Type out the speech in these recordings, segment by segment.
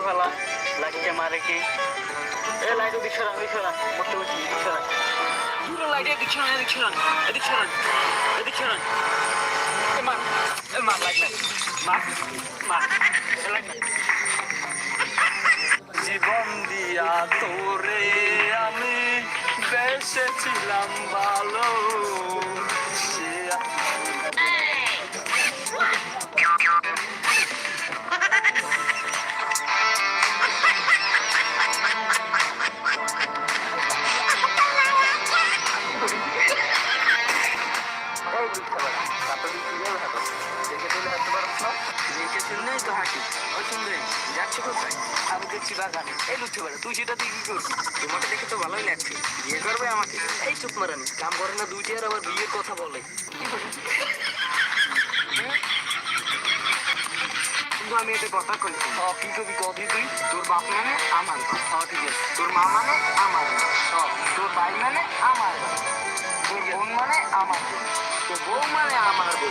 দূর লাইটকে মারে কি? এ লাইট ওদিক সরান ওদিক সরান এদিক সরান দূর লাইট এদিক সরান এদিক সরান এদিক সরান এদিক সরান এ মার এ মার লাইট নাই মার মার লাইট জীবন দিয়া তোরে আমি বেসেছিলাম ভালো। আমি দেখছি বাগানে। এই লুচি বেড়া তুই সেটা দিয়ে কি করছিস তোমাকে দেখে তো ভালোই লাগছে। বিয়ে করবে আমাকে। এই চুপ মারান কাম করে না দুইটি আর আবার বিয়ের কথা বলে। কিন্তু আমি এটা কথা কইছি হ, কি কবি কবি তুই? তোর বাপ মানে আমার বাপ। হ, ঠিক আছে। তোর মা মানে আমার মা তোর ভাই মানে আমার তোর বোন মানে আমার বোন। তোর বউ মানে আমার বউ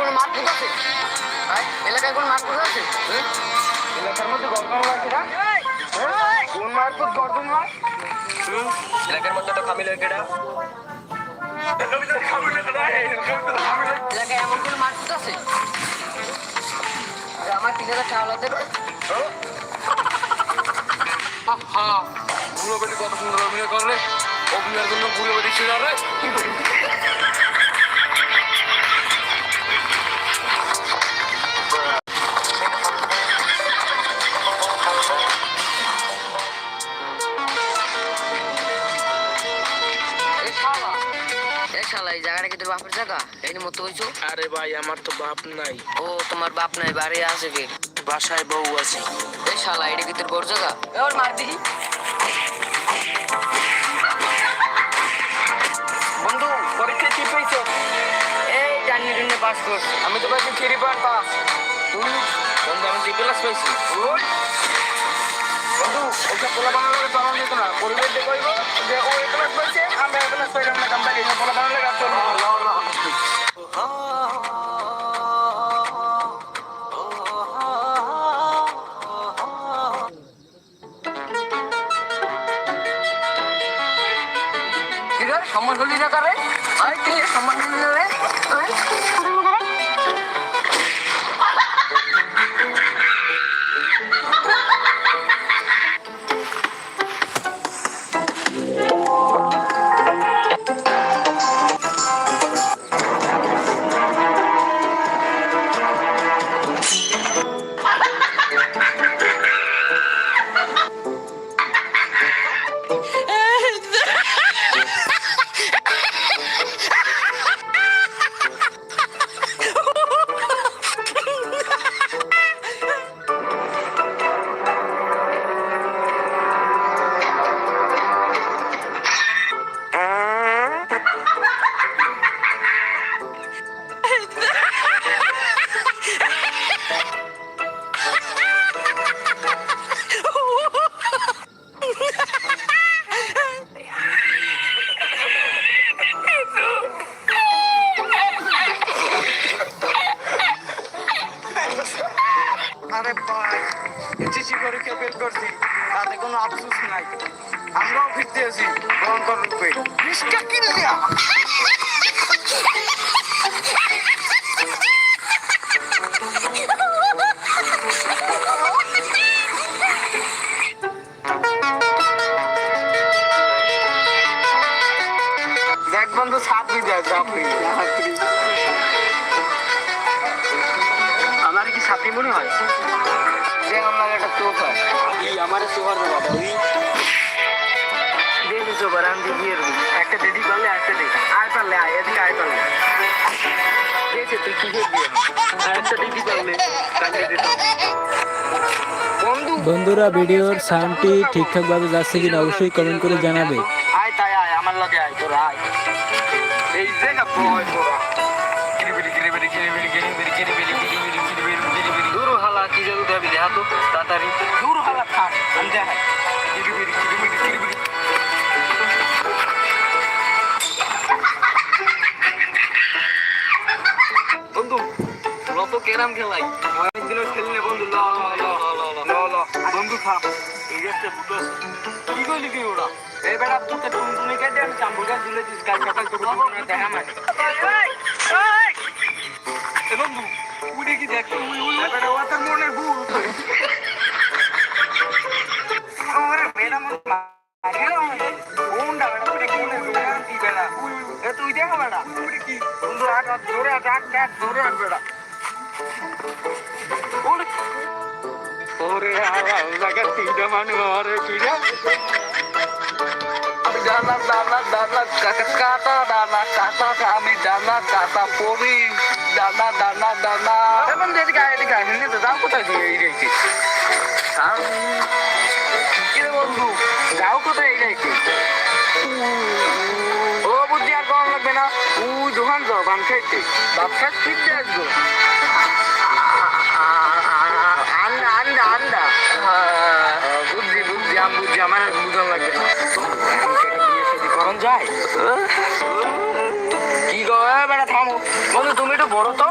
কোনো মারকুট আছে? এলাকায় কোনো মারকুট আছে? এলাকার মধ্যে গর্দন আছে না কোন মারপুত গর্দন হয় এলাকার মধ্যে তো খামিল কেডা এলাকায় এমন কোনো মারকুট আছে? আমার তিন হাজার টাকা হ্যাঁ বুড়ো বেটি কত সুন্দর অভিনয় করলে অভিনয়ের জন্য বুড়ো বেটি ছিল রে। শালা এই জায়গাটা কি তোর বাপের জায়গা? এই মতো হইছো? আরে ভাই আমার তো বাপ নাই। ও তোমার বাপ নাই বাড়ি আছে কে? বাসায় বউ আছে। এ শালা এটা কি তোর বড় জায়গা? এবার মার দিহি। বন্ধু পরীক্ষা কি পেয়েছ এই জানি জন্য পাস করছি। আমি তো পাইছি থ্রি পয়েন্ট পাস তুই বন্ধু আমি জি প্লাস পাইছি। ওই বন্ধু ওকে পোলা বানানোর চলন দিত না পরিবেশ দিয়ে কইব যে ও এ ক্লাস পাইছে আমি এ না করলি না কারে আরে কি করলি না রে আরে ভাই এসএসসি পরীক্ষা ফেল করছি, তাতে কোনো আফসোস নাই। আমরাও ফিরতে আছি করার রূপে। রিস্কা কিনলিয়া দেখ বন্ধু যায় ছাত্রী ছাত্রী আমার কি ছাত্রী মনে হয়? আমার একটা ই আমার ওই আমি একটা দিদি পারলে একটা দিদি আয় পারলে আয় এদিকে আয় পারলে। দেখছে তুই কি করবি একটা দিদি পারলে কাজে দিতাম বন্ধুরা ভিডিওর সাউন্ডটি ঠিকঠাকভাবে যাচ্ছে কিনা অবশ্যই কমেন্ট করে জানাবে। আয় তাই আয় আমার লগে আয় তোরা আয়। এই যে না তাড়াতাড়ি দূর হালা থাক, আমি বন্ধু কেরাম খেলাই। অনেকদিনও খেলি না বন্ধু, ল ল ল বন্ধু, থাম, এই যাচ্ছে দুটো কি করলি কি ওরা? এই বেটা তুই তো টুনটুনি কেটে আমি চাম্বুটা ঝুলে দিস কাল সকাল তোকে দেখা মানে বন্ধু, উড়ে কি দেখ? উই এই বেটা, ও তোর মনের ভুল। ধরে ওরে তিনটা মানুষ আরে কি রে আমি ডানা ডানা ডানা কাটা ডানা কাটা আমি ডানা কাটা পড়ি। ডানা ডানা ডানা এমন যদি গায়ে দিকে আসেনি তো যাও কোথায় তুই এই রেখে কি রে বন্ধু যাও কোথায় এই রেখে বুদ্ধি আর কম লাগবে না। উই দোকান যাও বান খাইতে বাপ খাত ফিরতে আসব। আন্দা আন্দা আন্দা। বুদ্ধি বুদ্ধি, আমি বুদ্ধি, আমার বুঝন লাগবে না। করন যায়? কি গো? বেটা থামো। বন্ধু তুমি একটু বড় তো।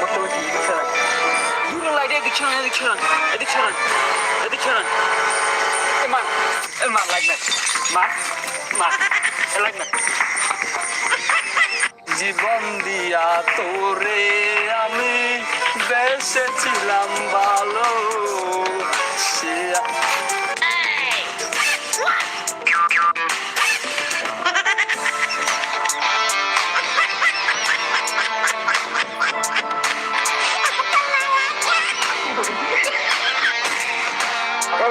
বসে বসে এদিক সরান দূর লাইট এদিক সরান এদিক সরান এদিক সরান এদিক সরান এ মার এ মার লাইট না মার মার এ লাইট না জীবন দিয়া তোরে আমি বেসেছিলাম ভালো। সে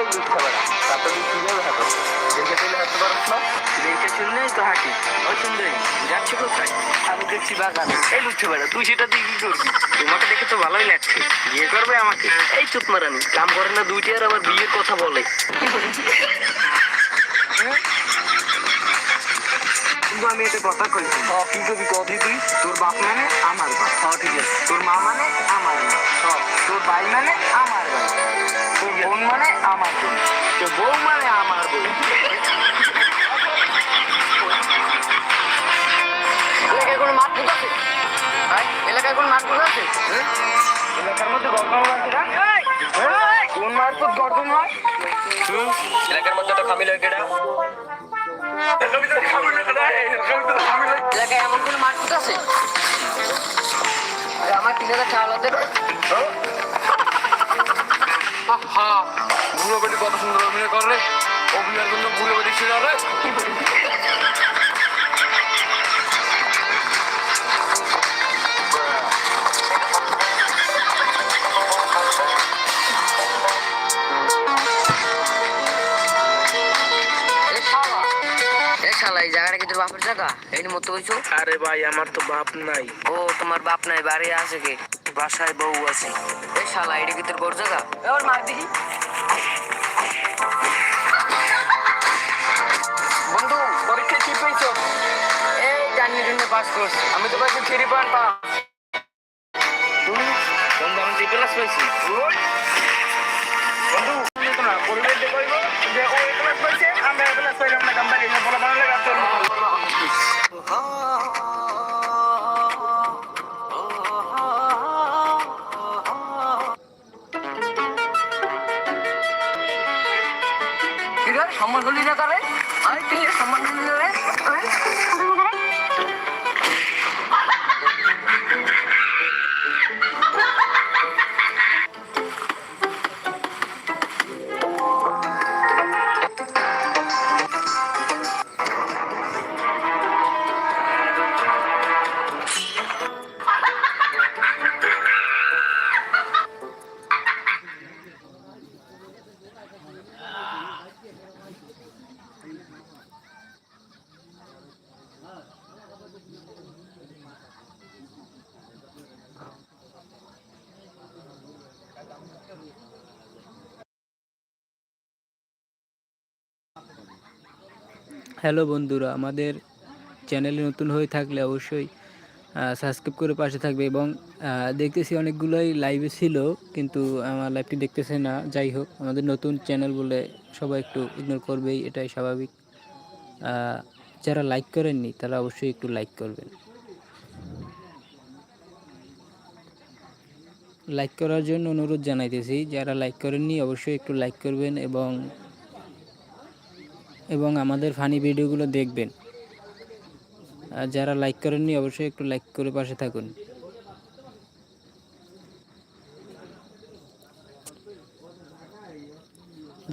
এই দুধ তারপর দুধ কীভাবে হাঁটো দেখে চলে হাঁটতে পারছ না দেখে চললেই তো হাঁটি ওই সুন্দরী যাচ্ছি কোথায় আমি দেখছি বাগান এই বুঝতে পারে তুই সেটা দিয়ে কি করবি তোমাকে দেখে তো ভালোই লাগছে বিয়ে করবে আমাকে এই চুপ মারানি কাম করে না দুইটি আর আবার বিয়ের কথা বলে কিন্তু আমি এটা কথা কইছি কি করবি কদি তুই তোর বাপ মানে আমার বাপ ঠিক আছে তোর মা মানে আমার মা তোর ভাই মানে আমার ভাই বোন মানে আমার বোন তোর বউ মানে আমার বউ। এলাকায় কোনো মাঠ পুকুর আছে? এলাকায় কোনো মাঠ পুকুর আছে? এলাকার মধ্যে গর্দন আছে কোন? মারফত গর্দন হয়? এলাকার মধ্যে তো খামিল হয়ে গেটা এলাকায় এমন কোনো মার্কেট আছে? আমার তিন হাজার চাওয়াল হ্যাঁ বুড়ো বেটি কত সুন্দর অভিনয় করে অভিনয়ের জন্য বুড়ো বেটি ছিল রে। এই জায়গাটা কি তোর বাপের জায়গা? এই মতো কইছো আরে ভাই আমার তো বাপ নাই। ও তোমার বাপ নাই বাড়ি আছে কে? বাসায় বউ আছে। এ শালা এটা কি তোর বড় জায়গা? এবার মার দেখি বন্ধু পরীক্ষায় কি পেয়েছ? এই জানি জন্য পাস করছি। আমি তো পাইছি থ্রি পয়েন্ট পাঁচ বন্ধু আমি ক্লাস পাইছি। বন্ধু যে ও ক্লাস আমরা ক্লাস না কোম্পানি না বলা বানালে গাছ কিরে সম্মান না হ্যালো বন্ধুরা, আমাদের চ্যানেলে নতুন হয়ে থাকলে অবশ্যই সাবস্ক্রাইব করে পাশে থাকবে এবং দেখতেছি অনেকগুলোই লাইভে ছিল, কিন্তু আমার লাইভটি দেখতেছে না। যাই হোক, আমাদের নতুন চ্যানেল বলে সবাই একটু ইগনোর করবেই, এটাই স্বাভাবিক। যারা লাইক করেননি, তারা অবশ্যই একটু লাইক করবেন। লাইক করার জন্য অনুরোধ জানাইতেছি, যারা লাইক করেননি, অবশ্যই একটু লাইক করবেন এবং এবং আমাদের ফানি ভিডিওগুলো দেখবেন। আর যারা লাইক করেননি, অবশ্যই একটু লাইক করে পাশে থাকুন।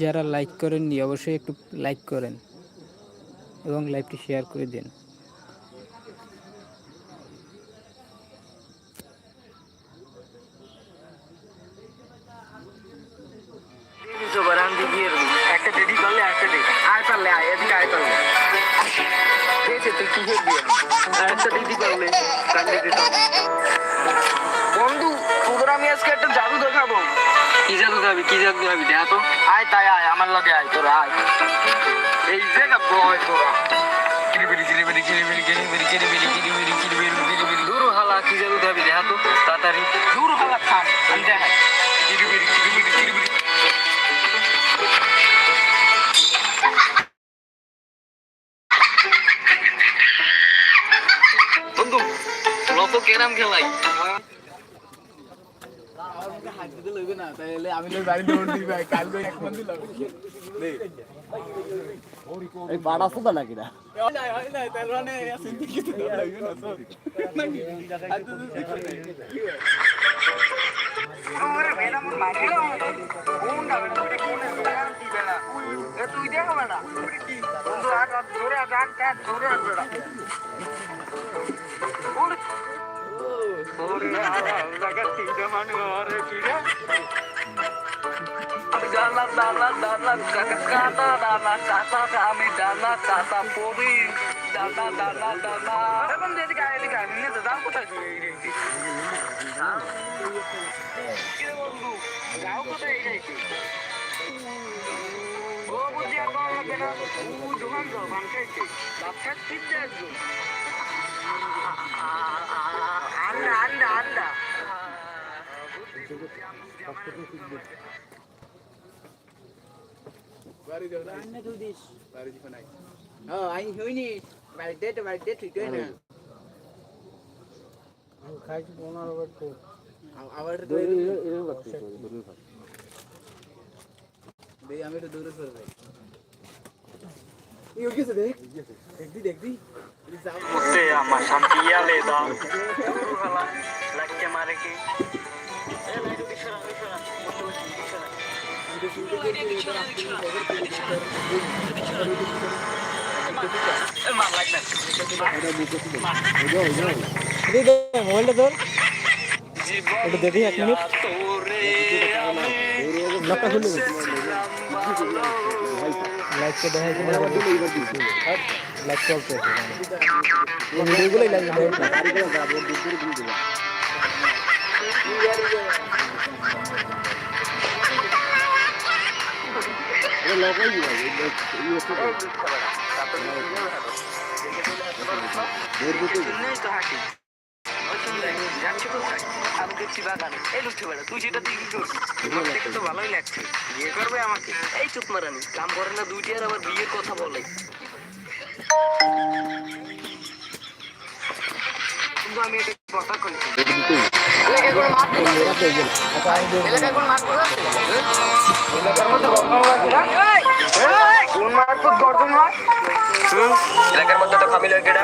যারা লাইক করেননি, অবশ্যই একটু লাইক করেন এবং লাইভটি শেয়ার করে দিন। যাবি কি দেখবি হবি দেখা তো। আয় তাই আয় আমার লগে আয় তোরা আয়। এই জায়গা বয় তোরা। দূর হালা কি জাদু দেখাবি দেখা তো তাড়াতাড়ি। দূর হালা খান আমি দেখাই। বন্ধু তো ক্যারাম খেলাই। আজকে লইবে না তাহলে আমি লই বাড়ি দৌড় দিব কাল কই এক মন্দির লই এই পাড়া সুদা নাকি না? নাই হয় নাই তাহলে মানে সিন্ধি কিছু লইবে না তো নাকি? আজ তো দেখি নাই। আমার বেলা মোর মাঝে না কোন দাবে তো কোন দাবে বেলা এ তুই দেখ বেলা বন্ধু আ ধরে আ ধরে আ ধরে আ বেলা Dalam dalam dalam kata kata dalam kata kami dalam kata puri dalam dalam dalam. Emang jadi kaya ni kan? Ini tetap kita jadi. Kita bantu. Kau kita ini. Oh, buat apa lagi nak? Oh, jangan jangan kau. Dapat tidak tu. Oh, anh hứa nhỉ, bài tết bài tết thì tươi nè. Anh khai chứ bốn nào vật phụ. আবার দূরে দূরে ভাই আমি তো দূরে সর ভাই मुझसे अम्मा शांतिया ले दा लग के मारे के দেখি এক মিনিট লকটা খুলে লাইভকে দেখাইছি লাইভ চলতেছে ভিডিওগুলোই লাইভ দেড় যাচ্ছে কোথায়? আমি দেখছি বাগানে। এই লুচ্ছু বেটা, তুই কি? আমার দেখে তো ভালোই লাগছে। বিয়ে করবে আমাকে? এই চুপ মারানি, কাম করে না দুইটি আর আবার বিয়ের কথা বলে। কিন্তু আমি এটা কথা কই। এলাকায় কোনো মাঠ এলাকায় কোনো মাঠ এলাকার মধ্যে গর্জন হয় কোন মারফত গর্জন হয়? এলাকার মধ্যে তো খামিল হয় কিনা?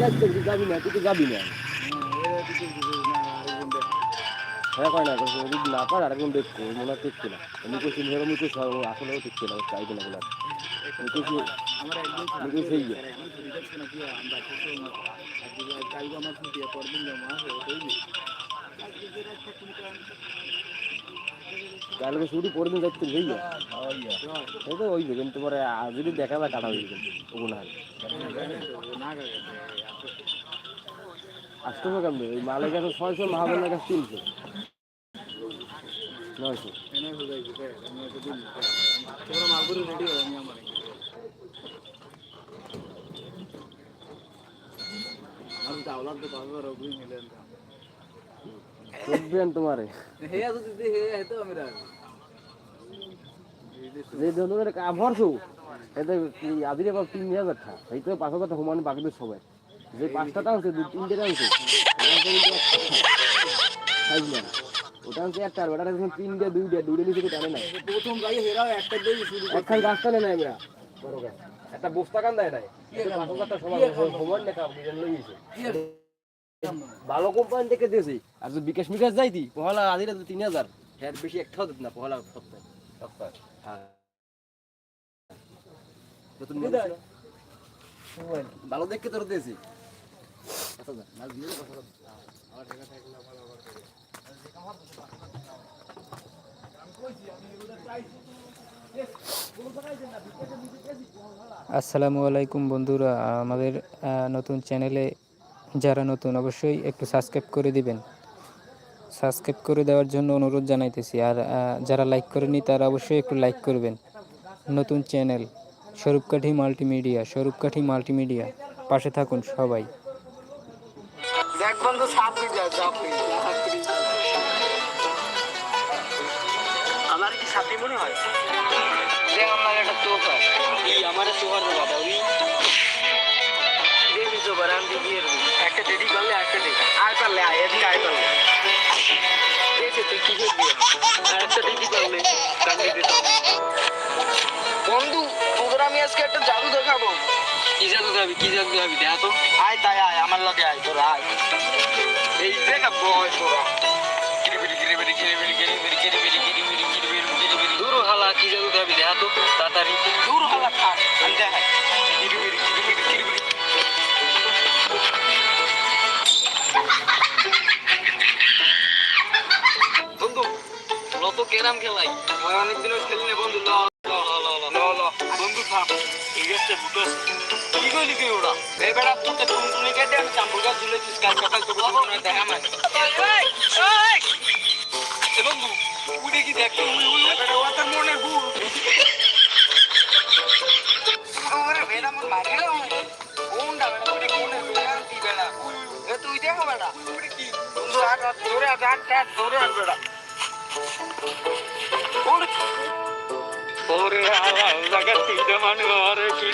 তুই যাবি না তুই তো যাবি না হ্যাঁ কয় না যদি না পার আরেকজন দেখব মনে হয় দেখছি না আমি কইছি ধরো আমি কইছি আসলে দেখছি না চাইবে না বলে আমি কইছি আমি কইছি সেই কালকে শুরু করে দিন যাচ্ছে ভাইয়া এই তো ওই কিন্তু পরে যদি দেখা যায় কাটা হয়ে গেছে ওগুলো আসতে হবে কেমনি ওই মালের কাছে ছয়শো মহাবলের কাছে তিনশো। নয়শো। দেখবেন তোমারে। যে ধরনের কাম এতে আদিরে বাবা তিন হাজার টাকা? এই তো পাঁচ হাজার টাকা সমান বাকিদের সবাই। যে পাঁচটা টানছে দু তিনটে ওটা হচ্ছে একটা আর ওটা হচ্ছে তিনটে দুইটা দুইটা নিচে টানে না প্রথম গাড়ি হেরাও একটা দিয়ে শুরু একখান গাছ টানে নাই আমরা একটা বস্তা কান দেয় নাই পাঁচ হাজার টাকা সমান সমান টাকা লইছে ভালো কোম্পানি থেকে দিয়েছি। আর যদি বিকাশ মিকাশ যাইতি পহলা আদিরা তো তিন হাজার হ্যাঁ বেশি একটাও দিত না পহলা সপ্তাহে। সপ্তাহে? হ্যাঁ। নতুন ভালো দেখে তোর দিয়েছি। আসসালামু আলাইকুম বন্ধুরা। আমাদের আহ, নতুন চ্যানেলে যারা নতুন, অবশ্যই একটু সাবস্ক্রাইব করে দিবেন। সাবস্ক্রাইব করে দেওয়ার জন্য অনুরোধ জানাইতেছি। আর যারা লাইক করেনি তারা অবশ্যই একটু লাইক করবেন। নতুন channel Swarupkathi multimedia Swarupkathi multimedia পাশে থাকুন সবাই। দেখ বন্ধু ট্রাই করলে দেখে তুই কি করবি আর একসাথে কি করলে বন্ধু তোদের আমি আজকে একটা জাদু দেখাবো কি জাদু দেখাবি কি জাদু দেখাবি দেখা তো আয় তাই আয় আমার লগে আয় তোরা আয় এই দেখা বয় তোরা দূর হালা কি জাদু দেখাবি দেখা তো তাড়াতাড়ি দূর হালা থাক আমি দেখাই তো ক্যারাম খেলাই। আমার অনেকদিনও খেলি না বন্ধু ল ল বন্ধু থাক ঠিক আছে। বুটস কি কইলি তুই ওরা? বেড়া তো তে কোন দেখা মানে এ কি দেখ মনে ভুল না। কোনটা বেড়া? উড়ে কোনে তুই বেড়া? তুই দেখো বেড়া। উড়ে কি? বন্ধু আট ধরে আট আট বেড়া। ওরে হালা জায়গা তিনটে মানুষ আরে কি